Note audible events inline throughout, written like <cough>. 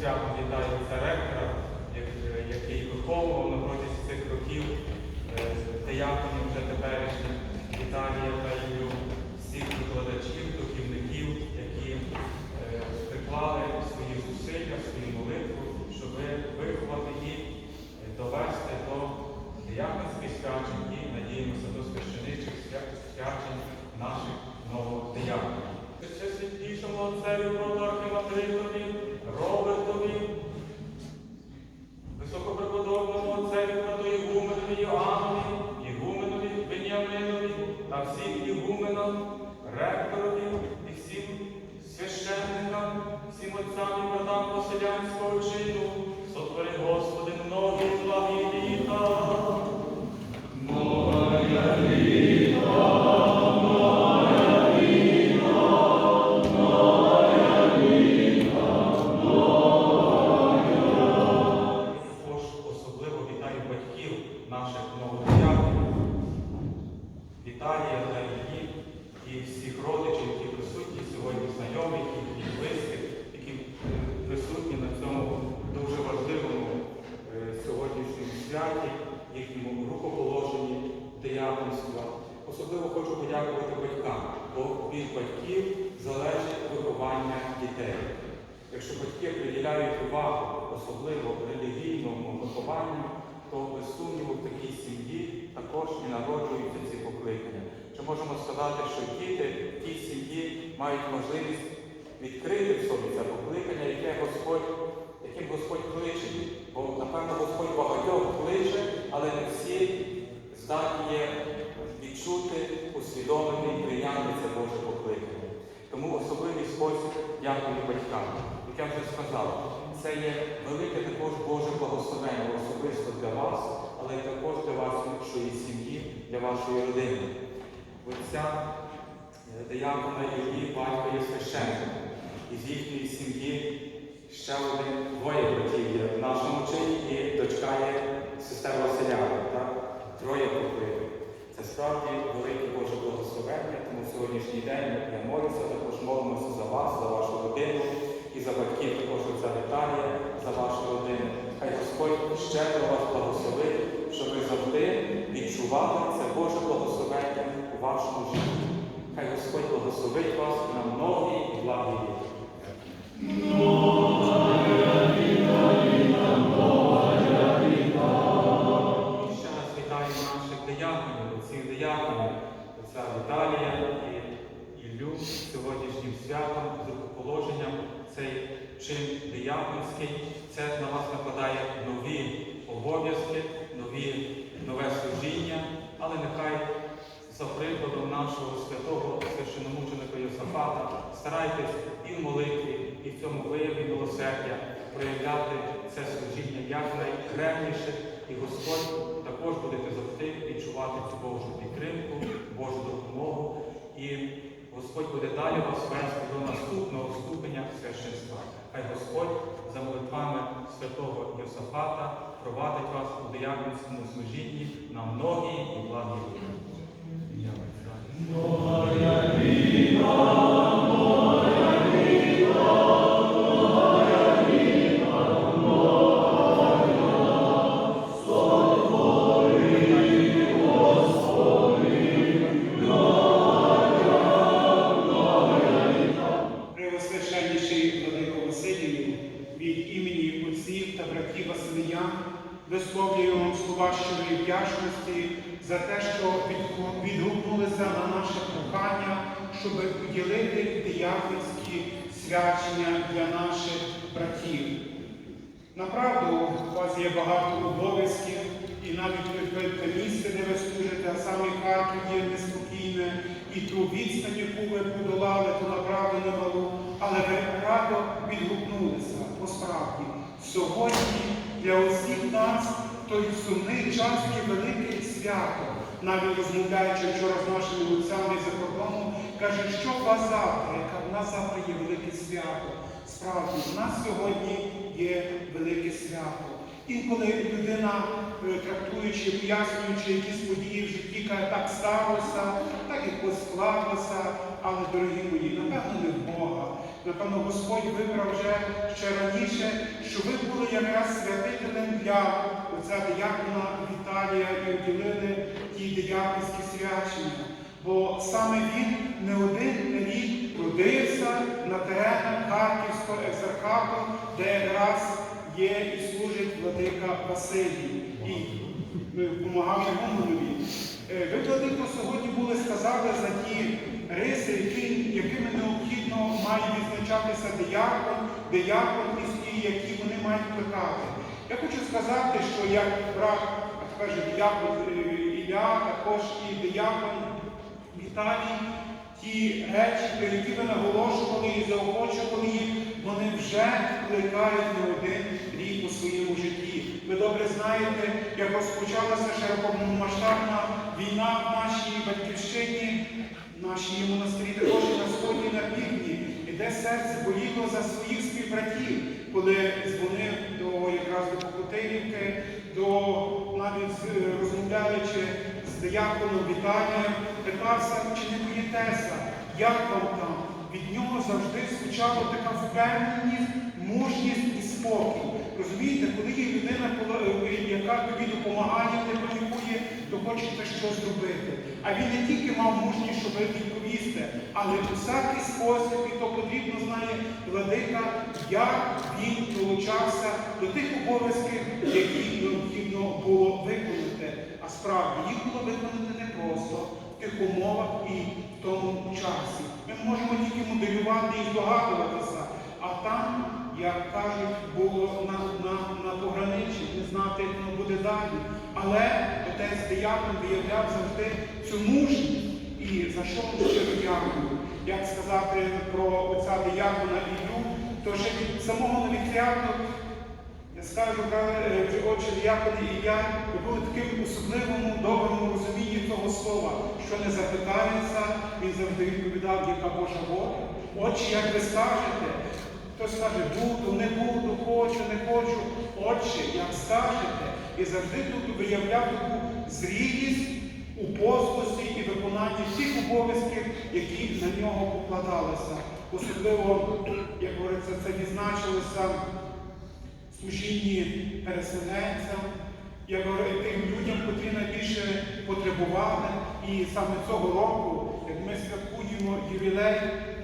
серцях віддається ректора, який виховував на протязі цих років деяконів вже теперішніх Віталія та Юлю, всіх викладачів, духівників, які е, приклали свої зусилля, свою молитву, щоб виховати їх, е, довести до деяконських свячень і надіємося до священичих свячень наших нових деяконів. Ще світлішому отцеві Протархі Материкові Robert Особливо хочу подякувати батькам, бо від батьків залежить виховання дітей. Якщо батьки приділяють увагу, особливо релігійному вихованню, то без сумніву в такій сім'ї також і народжуються ці покликання. Чи можемо сказати, що діти в тій сім'ї мають можливість відкрити в собі це покликання, яке Господь, яким Господь кличе їх? Бо, напевно, Господь багатьох кличе, але не всі здатні є відчути, усвідомити і прийняти це Боже покликання. Тому особливий спосіб дякую батькам. Як я вже сказав, це є велике також Боже благословення особисто для вас, але також для вашої сім'ї, для вашої родини. Отця е, диякона Іллі, батько є священником. Із їхньої сім'ї ще один двоє братів є в нашому чині і дочка є сестер Василяна. Так? Троє покритих. Це справді велике Боже благословення, тому сьогоднішній день я молюся, також молимося за вас, за вашу родину і за батьків також за Віталія, за вашу родину. Хай Господь щедро вас благословить, щоб ви завжди відчували це Боже благословення у вашому житті. Хай Господь благословить вас на многі і благі літа. Нехай за прикладом нашого святого священомученика Йосафата старайтесь і в молитві, і в цьому вияві милосердя проявляти це служіння якнайкрепніше, і Господь також будете завжди відчувати цю Божу підтримку, Божу допомогу. І Господь буде далі вас вести до наступного ступеня священства. Хай Господь за молитвами святого Йосафата провадить вас у диявольському служінні на многі і благі. Ім'я Отця щоб поділити дияконські свячення для наших братів. Направду, у вас є багато обов'язків, і навіть ви місце, де ви служите, а саме Харків є неспокійне, і ту відстань, яку ви подолали, то направду немалу, але ви радо відгукнулися по справді. Сьогодні для усіх нас той сумний час є велике свято. Навіть розмовляючи вчора з нашими лицями за кордоном, каже, що у вас завтра, яка в нас завтра є велике свято. Справді, в нас сьогодні є велике свято. Інколи людина, трактуючи, пояснюючи якісь події в житті, каже, так сталося, так якось склалося, але, дорогі мої, напевно, не в Бога. Напевно, Господь вибрав вже ще раніше, що ви були якраз святителем для отця диякона Віталія і уділили ті дияконські свячення. Бо саме він не один рік трудився на теренах Харківського екзархату, де якраз є і служить владика Василій. І допомагав Єгонові. Е, Ви, владико, сьогодні були сказали за ті риси, які, якими необхідно має відзначатися диякон, диякон і які вони мають плекати. Я хочу сказати, що як брат, а тепер же е, Ілля, також і диякон Віталій, ті речі, про які ви наголошували і заохочували їх, вони вже плекають не один рік у своєму житті. Ви добре знаєте, як розпочалася широкомасштабна війна в нашій батьківщині, в нашій монастирі також на сході на півдні, і де серце боліло за своїх співбратів, коли дзвонив до якраз до Покотилівки, до навіть розмовляючи з дияконом Віталієм, питався, чи не боїтеся, як вам там? Від нього завжди звучала така впевненість, мужність і спокій. Розумієте, коли є людина, коли- яка тобі допомагає, не панікує, то хочеться щось зробити. А він не тільки мав мужність, щоб відповісти, але у всякий спосіб, і то потрібно знає владика, як він долучався до тих обов'язків, які необхідно було виконати. А справді їх було виконати не просто в тих умовах і в тому часі. Ми можемо тільки моделювати і здогадуватися, а там, як кажуть, було на, на, на пограничі, не знати, як воно буде далі. Але отець диякон виявляв завжди цю мужність. І за що ми щиро дякую? Як сказати про отця диякона Ілю, то ще від самого новіціату я скажу, отче диякони і я, були таким особливому, доброму розумінні того слова, що не запитається, він завжди відповідав, яка Божа воля. Отче, як ви скажете, хтось скаже, буду, не буду, хочу, не хочу. Отче, як скажете, і завжди тут виявляв таку зрілість у послусті і виконанні всіх обов'язків, які на нього покладалися. Особливо, як говориться, це відзначилося служінні переселенцям, як говорить, тим людям, котрі найбільше потребували. І саме цього року, як ми святкуємо ювілей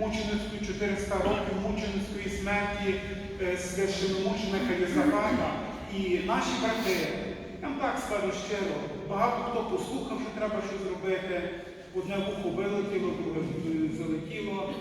мученицької 400 років мученицької смерті е, священомученика Єзафата, і наші брати, я так скажу щиро, багато хто послухав, що треба щось зробити. Одне вухо вилетіло, друге е, залетіло,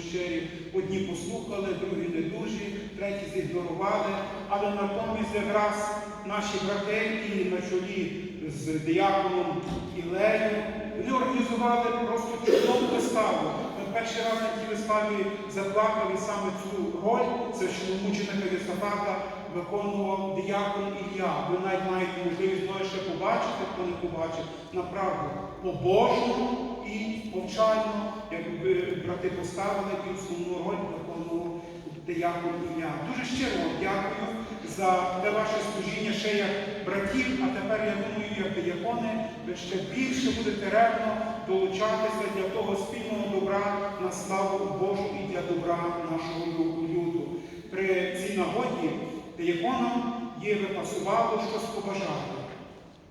щирі. Одні послухали, другі не дуже, треті зігнорували. Але натомість якраз наші брати на чолі з діаконом Ілею, вони організували просто чудову виставу. Ми перший раз на тій виставі заплакали саме цю роль, це що мученика Єсафата виконував диякон Ілля. Ви навіть маєте можливість того ще побачити, хто не побачив, направду по-божому і повчально, якби брати поставили і основну роль виконував диякон Ілля. Дуже щиро вам дякую за те ваше служіння ще як братів, а тепер я думаю, як диякони, ви ще більше будете ревно долучатися для того спільного добра на славу Божу і для добра нашого люду. При цій нагоді дияконам є випасувало щось побажати.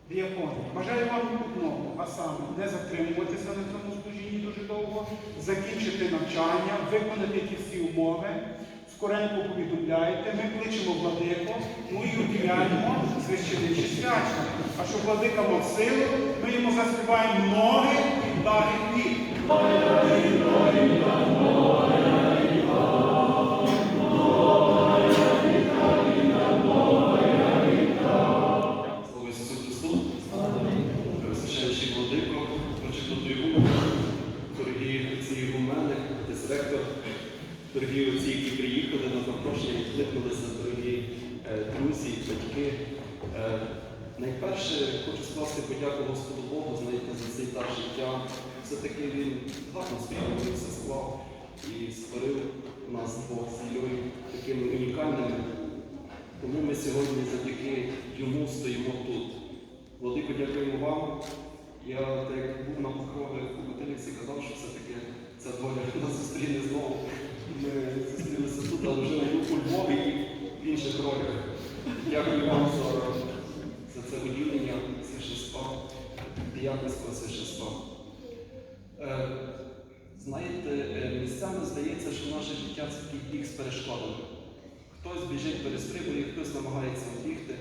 Діякони, бажаю вам одного, а саме не затримуватися на цьому служінні дуже довго, закінчити навчання, виконати ті всі умови, скоренько повідомляєте, ми кличемо владику, ну і уділяємо священичі свячення. А щоб владика мав силу, ми йому заспіваємо ноги і далі хліб. Дорогі отці, які приїхали на запрошення, відкликнулися, дорогі е, друзі, батьки. Е, Найперше хочу скласти подяку Господу Богу, знаєте, за цей дар життя. Все-таки він гарно спільно все склав і створив нас двох з Іллею такими унікальними. Тому ми сьогодні завдяки йому стоїмо тут. Владико, дякуємо вам. Я так як був на похоронах у Котелівці, казав, що все-таки ця доля <laughs> нас зустріне знову. Ми зустрілися тут, але вже у Львові і в інших ролях. Дякую вам за, за це виділення священства, дияконського священства. Е, знаєте, місцями здається, що наше життя це такий біг з перешкодами. Хтось біжить, перестрибує, хтось намагається обігти.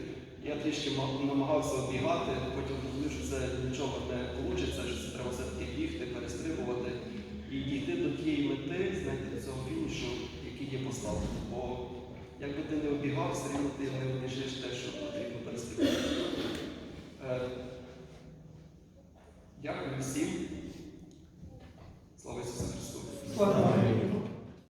Я трішки намагався обігати, потім зрозумів, що це нічого не вийде, Deus.